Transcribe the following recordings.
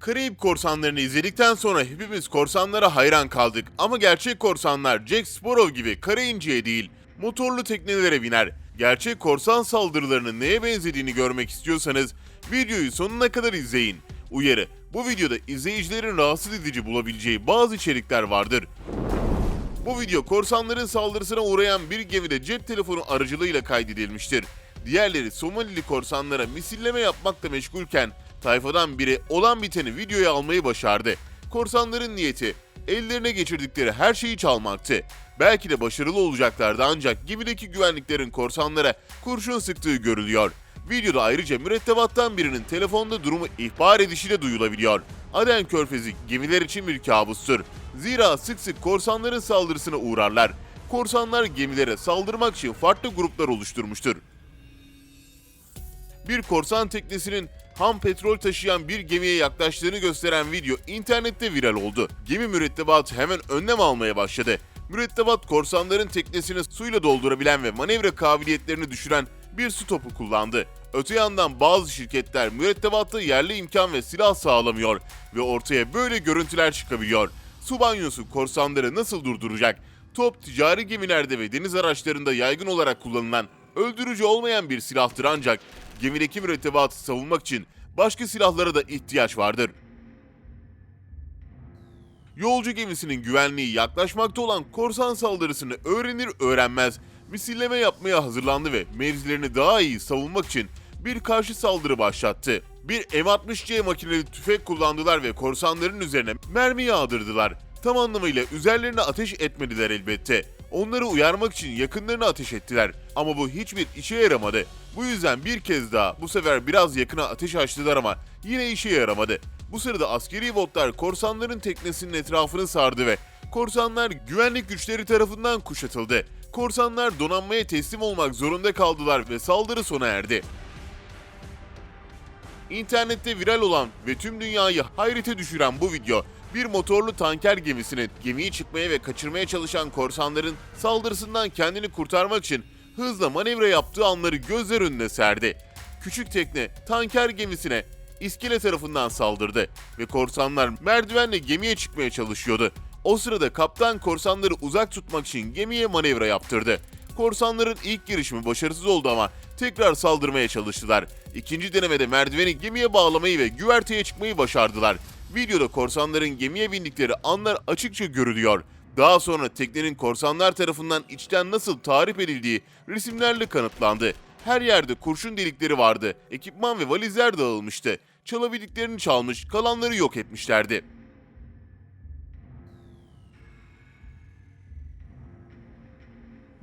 Karayip korsanlarını izledikten sonra hepimiz korsanlara hayran kaldık ama gerçek korsanlar Jack Sparrow gibi kara inciye değil, motorlu teknelere biner. Gerçek korsan saldırılarının neye benzediğini görmek istiyorsanız videoyu sonuna kadar izleyin. Uyarı, bu videoda izleyicilerin rahatsız edici bulabileceği bazı içerikler vardır. Bu video korsanların saldırısına uğrayan bir gemide cep telefonu aracılığıyla kaydedilmiştir. Diğerleri Somalili korsanlara misilleme yapmakla meşgulken tayfadan biri olan biteni videoya almayı başardı. Korsanların niyeti ellerine geçirdikleri her şeyi çalmaktı. Belki de başarılı olacaklardı ancak gemideki güvenliklerin korsanlara kurşun sıktığı görülüyor. Videoda ayrıca mürettebattan birinin telefonda durumu ihbar edişi de duyulabiliyor. Aden Körfezi gemiler için bir kabustur. Zira sık sık korsanların saldırısına uğrarlar. Korsanlar gemilere saldırmak için farklı gruplar oluşturmuştur. Bir korsan teknesinin ham petrol taşıyan bir gemiye yaklaştığını gösteren video internette viral oldu. Gemi mürettebatı hemen önlem almaya başladı. Mürettebat korsanların teknesini suyla doldurabilen ve manevra kabiliyetlerini düşüren bir su topu kullandı. Öte yandan bazı şirketler mürettebatta yerli imkan ve silah sağlamıyor ve ortaya böyle görüntüler çıkabiliyor. Su banyosu korsanları nasıl durduracak? Top ticari gemilerde ve deniz araçlarında yaygın olarak kullanılan öldürücü olmayan bir silahtır ancak gemideki mürettebatı savunmak için başka silahlara da ihtiyaç vardır. Yolcu gemisinin güvenliği yaklaşmakta olan korsan saldırısını öğrenir öğrenmez misilleme yapmaya hazırlandı ve mevzilerini daha iyi savunmak için bir karşı saldırı başlattı. Bir M60C makineli tüfek kullandılar ve korsanların üzerine mermi yağdırdılar. Tam anlamıyla üzerlerine ateş etmediler elbette. Onları uyarmak için yakınlarına ateş ettiler ama bu hiçbir işe yaramadı. Bu yüzden bir kez daha bu sefer biraz yakına ateş açtılar ama yine işe yaramadı. Bu sırada askeri botlar korsanların teknesinin etrafını sardı ve korsanlar güvenlik güçleri tarafından kuşatıldı. Korsanlar donanmaya teslim olmak zorunda kaldılar ve saldırı sona erdi. İnternette viral olan ve tüm dünyayı hayrete düşüren bu video bir motorlu tanker gemisinin gemiyi çıkmaya ve kaçırmaya çalışan korsanların saldırısından kendini kurtarmak için hızla manevra yaptığı anları gözler önüne serdi. Küçük tekne tanker gemisine iskele tarafından saldırdı ve korsanlar merdivenle gemiye çıkmaya çalışıyordu. O sırada kaptan korsanları uzak tutmak için gemiye manevra yaptırdı. Korsanların ilk girişimi başarısız oldu ama tekrar saldırmaya çalıştılar. İkinci denemede merdiveni gemiye bağlamayı ve güverteye çıkmayı başardılar. Videoda korsanların gemiye bindikleri anlar açıkça görülüyor. Daha sonra teknenin korsanlar tarafından içten nasıl tarif edildiği resimlerle kanıtlandı. Her yerde kurşun delikleri vardı. Ekipman ve valizler dağılmıştı. Çalabildiklerini çalmış, kalanları yok etmişlerdi.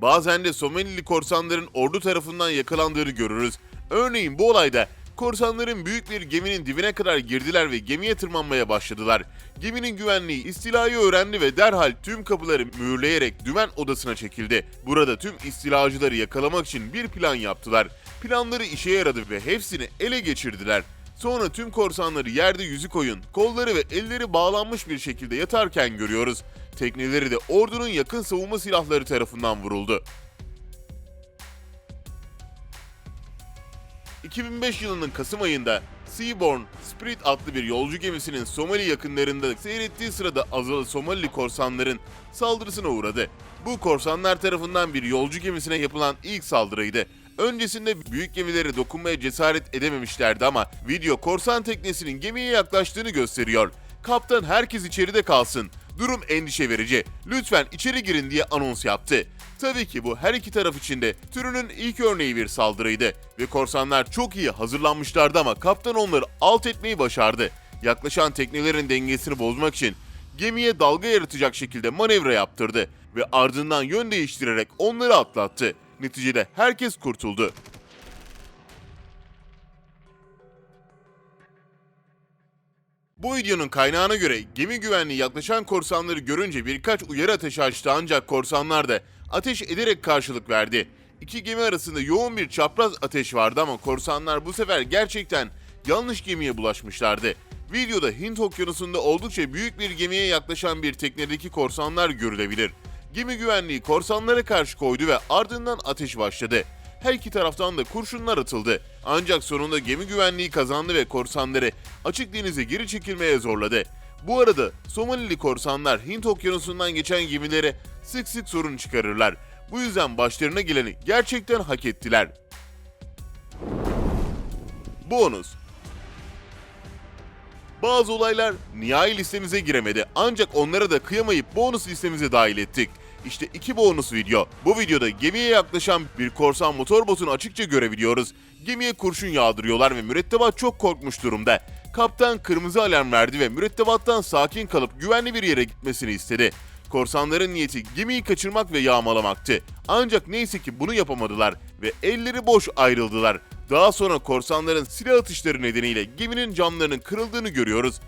Bazen de Somalili korsanların ordu tarafından yakalandığını görürüz. Örneğin bu olayda korsanların büyük bir geminin dibine kadar girdiler ve gemiye tırmanmaya başladılar. Geminin güvenliği istilayı öğrendi ve derhal tüm kapıları mühürleyerek dümen odasına çekildi. Burada tüm istilacıları yakalamak için bir plan yaptılar. Planları işe yaradı ve hepsini ele geçirdiler. Sonra tüm korsanları yerde yüzü koyun, kolları ve elleri bağlanmış bir şekilde yatarken görüyoruz. Tekneleri de ordunun yakın savunma silahları tarafından vuruldu. 2005 yılının Kasım ayında Seaborn Spirit adlı bir yolcu gemisinin Somali yakınlarında seyrettiği sırada azılı Somalili korsanların saldırısına uğradı. Bu korsanlar tarafından bir yolcu gemisine yapılan ilk saldırıydı. Öncesinde büyük gemilere dokunmaya cesaret edememişlerdi ama video korsan teknesinin gemiye yaklaştığını gösteriyor. Kaptan herkes içeride kalsın. Durum endişe verici. Lütfen içeri girin diye anons yaptı. Tabii ki bu her iki taraf için de türünün ilk örneği bir saldırıydı ve korsanlar çok iyi hazırlanmışlardı ama kaptan onları alt etmeyi başardı. Yaklaşan teknelerin dengesini bozmak için gemiye dalga yaratacak şekilde manevra yaptırdı ve ardından yön değiştirerek onları atlattı. Neticede herkes kurtuldu. Bu videonun kaynağına göre gemi güvenliği yaklaşan korsanları görünce birkaç uyarı ateşi açtı ancak korsanlar da ateş ederek karşılık verdi. İki gemi arasında yoğun bir çapraz ateş vardı ama korsanlar bu sefer gerçekten yanlış gemiye bulaşmışlardı. Videoda Hint okyanusunda oldukça büyük bir gemiye yaklaşan bir teknedeki korsanlar görülebilir. Gemi güvenliği korsanlara karşı koydu ve ardından ateş başladı. her iki taraftan da kurşunlar atıldı. Ancak sonunda gemi güvenliği kazandı ve korsanları açık denize geri çekilmeye zorladı. Bu arada Somalili korsanlar Hint okyanusundan geçen gemilere sık sık sorun çıkarırlar. Bu yüzden başlarına geleni gerçekten hak ettiler. Bonus bazı olaylar nihai listemize giremedi ancak onlara da kıyamayıp bonus listemize dahil ettik. İşte iki bonus video. Bu videoda gemiye yaklaşan bir korsan motor botunu açıkça görebiliyoruz. Gemiye kurşun yağdırıyorlar ve mürettebat çok korkmuş durumda. Kaptan kırmızı alarm verdi ve mürettebattan sakin kalıp güvenli bir yere gitmesini istedi. Korsanların niyeti gemiyi kaçırmak ve yağmalamaktı. Ancak neyse ki bunu yapamadılar ve elleri boş ayrıldılar. Daha sonra korsanların silah atışları nedeniyle geminin camlarının kırıldığını görüyoruz.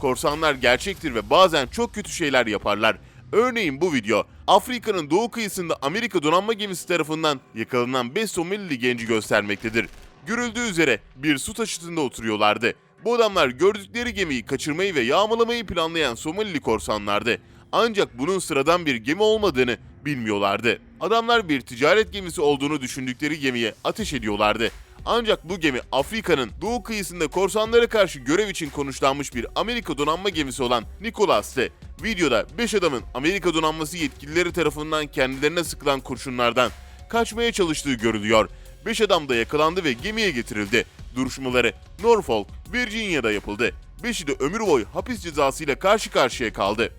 Korsanlar gerçektir ve bazen çok kötü şeyler yaparlar. Örneğin bu video, Afrika'nın doğu kıyısında Amerika donanma gemisi tarafından yakalanan 5 Somalili genci göstermektedir. Görüldüğü üzere bir su taşıtında oturuyorlardı. Bu adamlar gördükleri gemiyi kaçırmayı ve yağmalamayı planlayan Somalili korsanlardı. Ancak bunun sıradan bir gemi olmadığını bilmiyorlardı. Adamlar bir ticaret gemisi olduğunu düşündükleri gemiye ateş ediyorlardı. Ancak bu gemi Afrika'nın doğu kıyısında korsanlara karşı görev için konuşlanmış bir Amerika donanma gemisi olan Nicholas'tı. Videoda 5 adamın Amerika donanması yetkilileri tarafından kendilerine sıkılan kurşunlardan kaçmaya çalıştığı görülüyor. 5 adam da yakalandı ve gemiye getirildi. Duruşmaları Norfolk, Virginia'da yapıldı. 5'i de ömür boyu hapis cezasıyla karşı karşıya kaldı.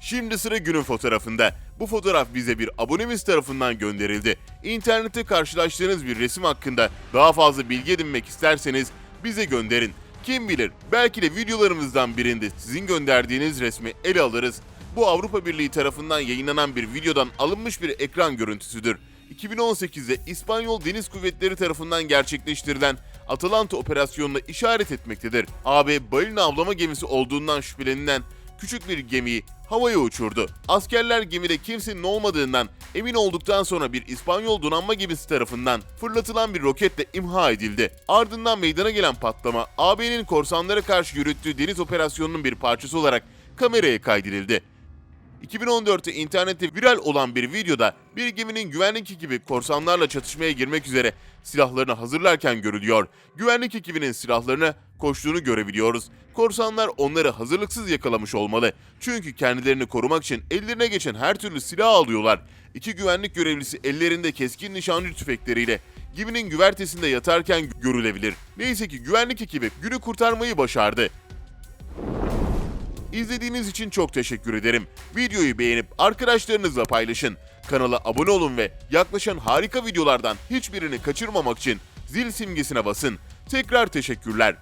Şimdi sıra günün fotoğrafında. Bu fotoğraf bize bir abonemiz tarafından gönderildi. İnternette karşılaştığınız bir resim hakkında daha fazla bilgi edinmek isterseniz bize gönderin. Kim bilir belki de videolarımızdan birinde sizin gönderdiğiniz resmi ele alırız. Bu Avrupa Birliği tarafından yayınlanan bir videodan alınmış bir ekran görüntüsüdür. 2018'de İspanyol Deniz Kuvvetleri tarafından gerçekleştirilen Atalanta operasyonuna işaret etmektedir. AB balina avlama gemisi olduğundan şüphelenilen küçük bir gemiyi havaya uçurdu. Askerler gemide kimsenin olmadığından emin olduktan sonra bir İspanyol donanma gemisi tarafından fırlatılan bir roketle imha edildi. Ardından meydana gelen patlama AB'nin korsanlara karşı yürüttüğü deniz operasyonunun bir parçası olarak kameraya kaydedildi. 2014'te internette viral olan bir videoda bir geminin güvenlik ekibi korsanlarla çatışmaya girmek üzere silahlarını hazırlarken görülüyor. Güvenlik ekibinin silahlarına koştuğunu görebiliyoruz. Korsanlar onları hazırlıksız yakalamış olmalı. Çünkü kendilerini korumak için ellerine geçen her türlü silah alıyorlar. İki güvenlik görevlisi ellerinde keskin nişancı tüfekleriyle geminin güvertesinde yatarken görülebilir. Neyse ki güvenlik ekibi günü kurtarmayı başardı. İzlediğiniz için çok teşekkür ederim. Videoyu beğenip arkadaşlarınızla paylaşın. Kanala abone olun ve yaklaşan harika videolardan hiçbirini kaçırmamak için zil simgesine basın. Tekrar teşekkürler.